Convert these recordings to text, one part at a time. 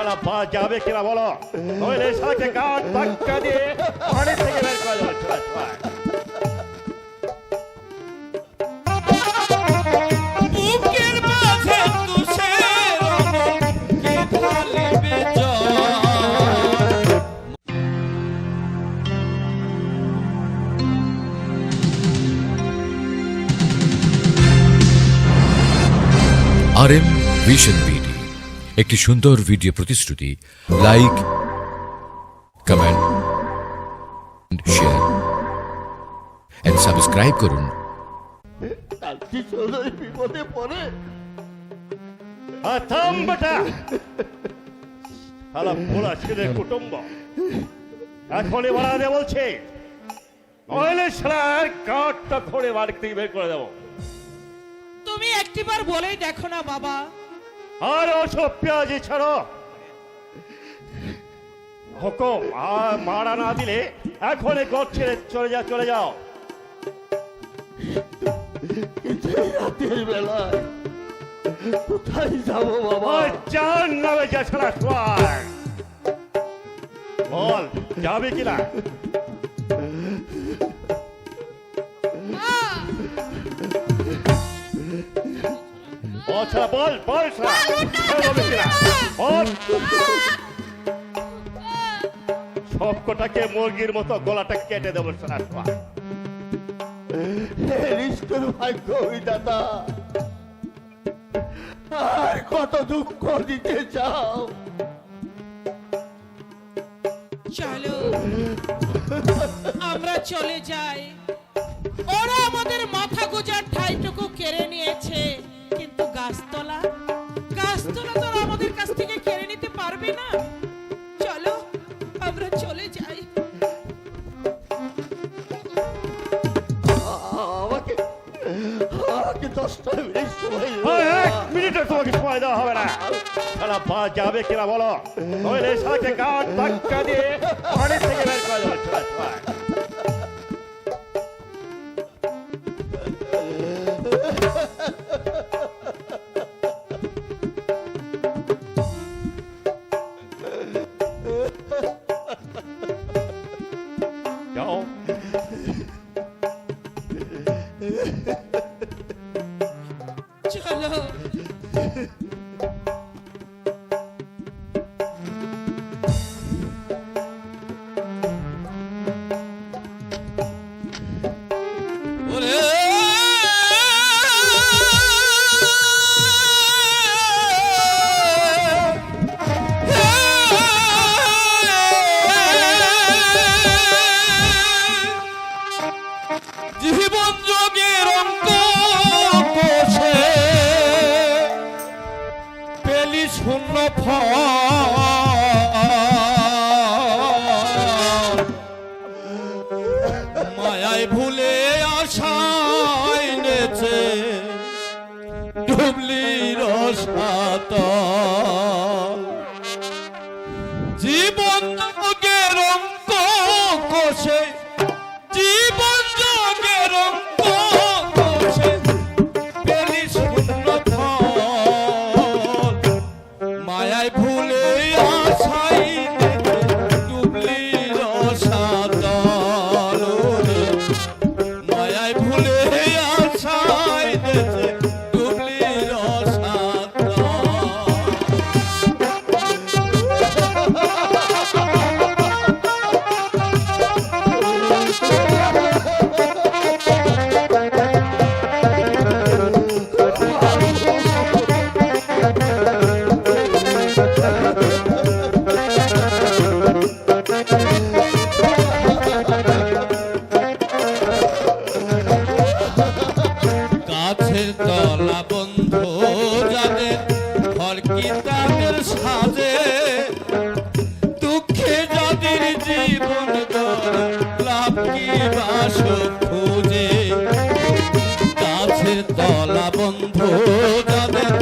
শালা পা যাবে কিনা বলো নইলে শালাকে গান ধাক্কা দিয়ে বাড়ি থেকে বের করে দেবো চলে চলে বুকের মাঝে একটি সুন্দর ভিডিও প্রতিশ্রুতি like comment share and subscribe করুন। কালকে চৌধুরী বিপদে পড়ে থাম বেটা। শালা ভোলা ছেলে কুটুম্ব। এখনই বাড়া দে বলছে নইলে শালার কাঠটা ধরে বের করে দেবো। তুমি একটিবার বলেই দেখো না বাবা। আর ওসব পেঁয়াজি ছাড়ো হুকুম আর মারা না দিলে এখনই ঘর ছেড়ে চলে যা চলে যাও রাতের বেলায় কোথায় যাব বাবা চার নামে যা ছাড়া বল যাবে কিনা বল ছাড়া বল বল ছাড়া বল সব কটাকে মুরগির মতো গলাটা কেটে দেবো সারা হে নিষ্ঠুর দাদা। আর কত দুঃখ দিতে চাও। চলো আমরা চলে যাই। ওরা আমাদের মাথা গোজার সময় হবে না। শালা পা যাবে কিনা বলো? নইলে শালাকে গান ধাক্কা দিয়ে পানি থেকে বের করে দেবো। মায়ায় ভুলে আশায় নেছে ডুবলি রসাত জীবন গাছের তলা বন্ধ যাদের ঘর কি তাদের সাজে? দুঃখে যাদের জীবন লাভ কি বাস খুঁজে? গাছের তলা বন্ধ যাদের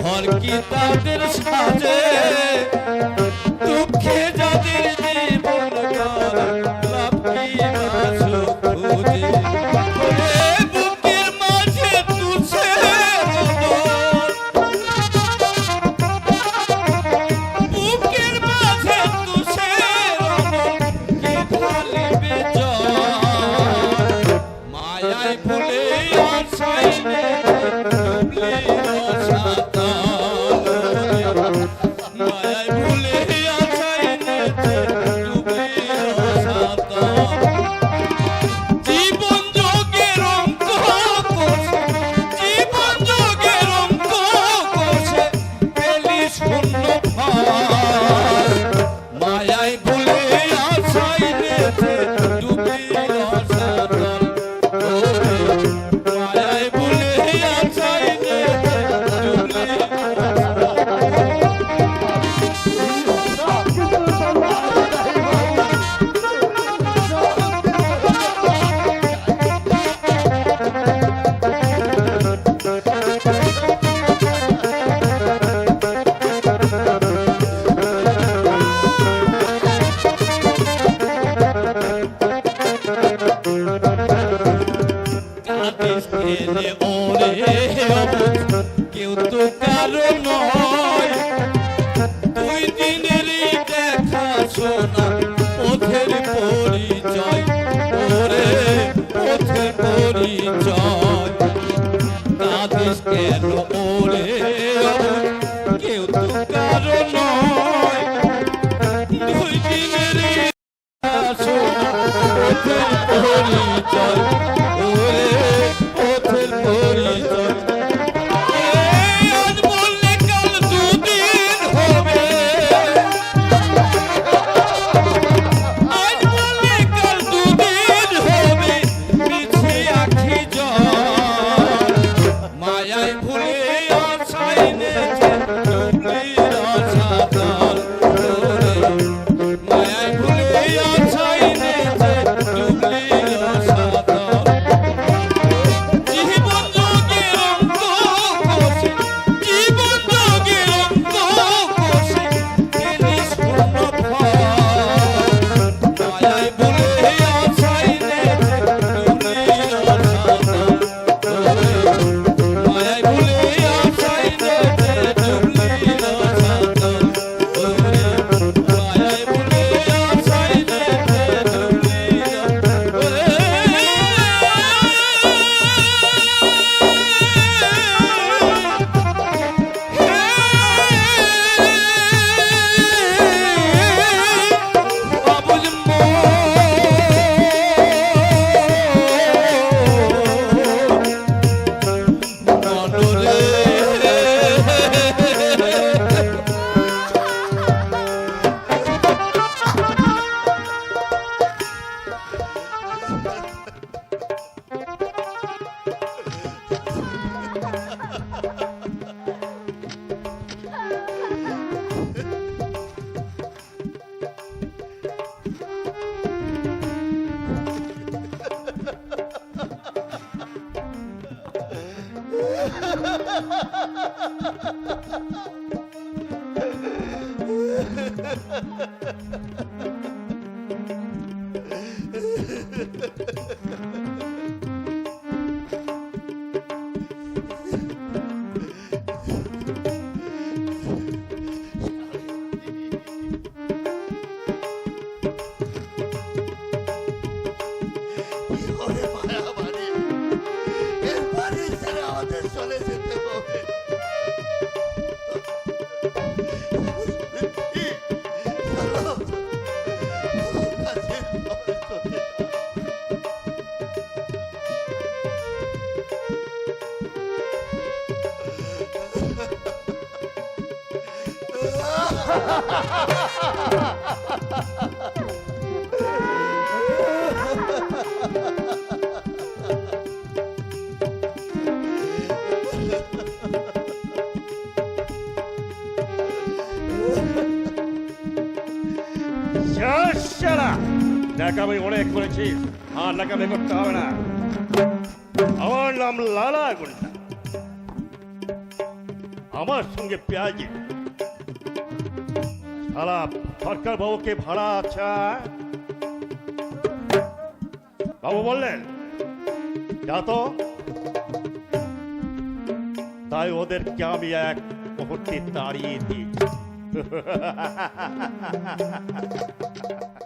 ঘর কি তাদের সাজে? 어쩌 ha ha ha ha ন্যাকামি অনেক করেছি, আর ন্যাকামি করতে হবে না। আমার নাম লালা গুন্ডা। আমার সঙ্গে পেঁয়াজি। শালা সরকার বাবুকে ভাড়া আচ্ছা বাবু বললেন, যা তো। তাই ওদেরকে আমি এক মুহূর্তে তাড়িয়ে দিই।